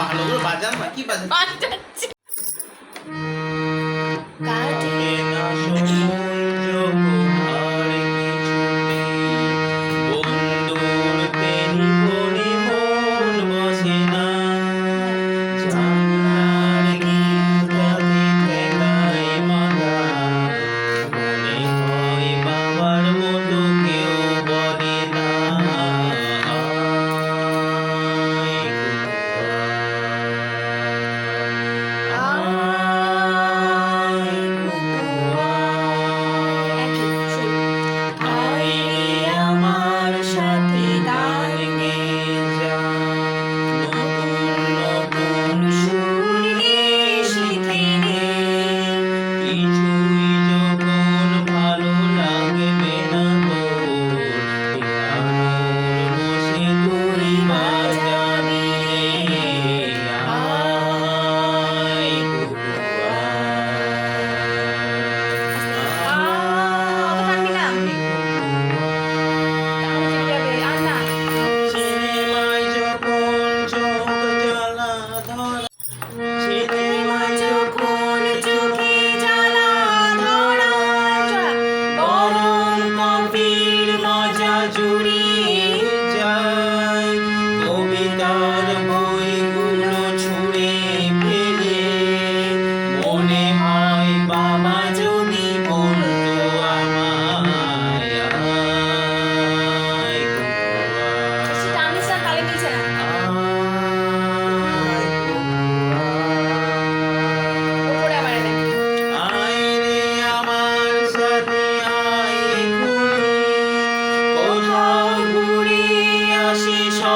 ভালো করে বাজান না কি বাজান? বাচ্চা Hallelujah.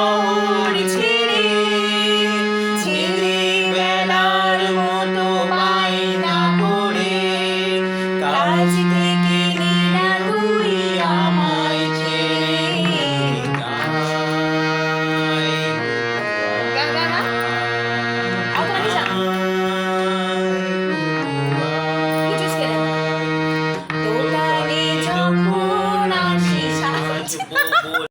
Oh.